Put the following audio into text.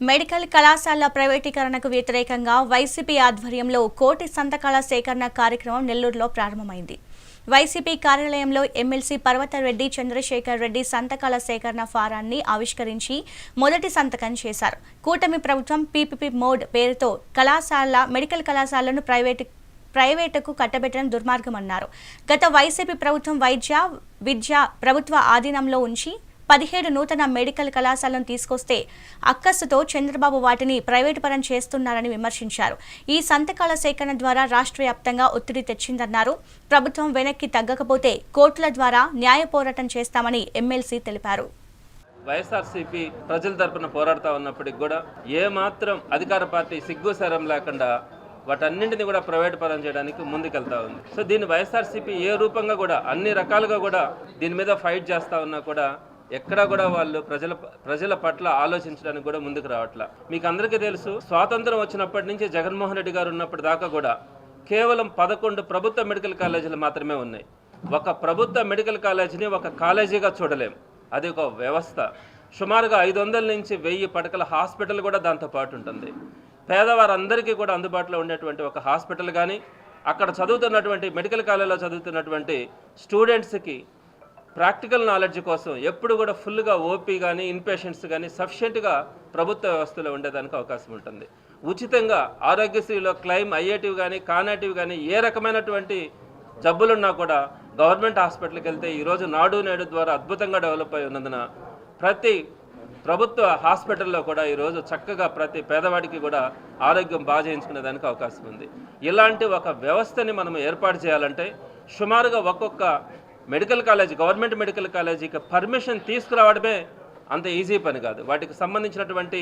Medical కళాశాల ప్రైవేటీకరణకు వ్యతిరేకంగా వైసీపీ ఆధ్వర్యంలో కోటి సంతకాల సేకరణ కార్యక్రమం నెల్లూరులో ప్రారంభమైంది. వైసీపీ కార్యాలయంలో ఎమ్మెల్సీ పర్వతరెడ్డి చంద్రశేఖర్ రెడ్డి సంతకాల సేకరణ ఫారాన్ని ఆవిష్కరించి మొదటి సంతకం చేశారు. కూటమి ప్రభుత్వం పీపీపీ మోడ్ పేరుతో కళాశాల మెడికల్ కళాశాలను ప్రైవేటు ప్రైవేటుకు కట్టబెట్టడం దుర్మార్గమన్నారు. గత వైసీపీ ప్రభుత్వం వైద్య విద్య ప్రభుత్వ ఆధీనంలో ఉంచి పదిహేడు నూతన మెడికల్ కళాశాలను తీసుకొస్తే అక్కస్సుతో చంద్రబాబు వాటిని ప్రైవేటు పరం చేస్తున్నారని విమర్శించారు. ఈ సంతకాల సేకరణ ద్వారా రాష్ట్ర వ్యాప్తంగా ఒత్తిడి తెచ్చిందన్నారు. ప్రభుత్వం వెనక్కి తగ్గకపోతే కోర్టుల ద్వారా న్యాయ పోరాటం చేస్తామని ఎమ్మెల్సీ తెలిపారు. వైఎస్ఆర్సీపీ ప్రజల తరపున పోరాడుతూ ఉన్నప్పటికి కూడా ఏ మాత్రం అధికార పార్టీ సిగ్గు లేకుండా వాటన్నింటిని కూడా ప్రైవేట్ పరం చేయడానికి ముందుకెళ్తా ఉంది. సో దీన్ని వైఎస్ఆర్సీపీ ఏ రూపంగా కూడా అన్ని రకాలుగా కూడా దీని మీద ఫైట్ చేస్తూ ఉన్నా కూడా ఎక్కడా కూడా వాళ్ళు ప్రజల ప్రజల పట్ల ఆలోచించడానికి కూడా ముందుకు రావట్లా. మీకు అందరికీ తెలుసు స్వాతంత్రం వచ్చినప్పటి నుంచి జగన్మోహన్ రెడ్డి గారు ఉన్నప్పటి దాకా కూడా కేవలం పదకొండు ప్రభుత్వ మెడికల్ కాలేజీలు మాత్రమే ఉన్నాయి. ఒక ప్రభుత్వ మెడికల్ కాలేజీని ఒక కాలేజీగా చూడలేం. అది ఒక వ్యవస్థ. సుమారుగా ఐదు వందల నుంచి వెయ్యి పడకల హాస్పిటల్ కూడా దాంతో పాటు ఉంటుంది. పేదవారందరికీ కూడా అందుబాటులో ఉండేటువంటి ఒక హాస్పిటల్ కానీ అక్కడ చదువుతున్నటువంటి మెడికల్ కాలేజీలో చదువుతున్నటువంటి స్టూడెంట్స్కి ప్రాక్టికల్ నాలెడ్జ్ కోసం ఎప్పుడు కూడా ఫుల్గా ఓపీ కానీ ఇన్పేషెంట్స్ కానీ సఫిషియెంట్గా ప్రభుత్వ వ్యవస్థలో ఉండేదానికి అవకాశం ఉంటుంది. ఉచితంగా ఆరోగ్యశ్రీలో క్లెయిమ్ అయ్యేటివి కానీ కానేటివి కానీ ఏ రకమైనటువంటి జబ్బులున్నా కూడా గవర్నమెంట్ హాస్పిటల్కి వెళ్తే ఈరోజు నాడు నేడు ద్వారా అద్భుతంగా డెవలప్ అయి ఉన్నందున ప్రతి ప్రభుత్వ హాస్పిటల్లో కూడా ఈరోజు చక్కగా ప్రతి పేదవాడికి కూడా ఆరోగ్యం బాగా చేయించుకునే దానికి అవకాశం ఉంది. ఇలాంటి ఒక వ్యవస్థని మనం ఏర్పాటు చేయాలంటే సుమారుగా ఒక్కొక్క మెడికల్ కాలేజ్ గవర్నమెంట్ మెడికల్ కాలేజీకి పర్మిషన్ తీసుకురావడమే అంత ఈజీ పని కాదు. వాటికి సంబంధించినటువంటి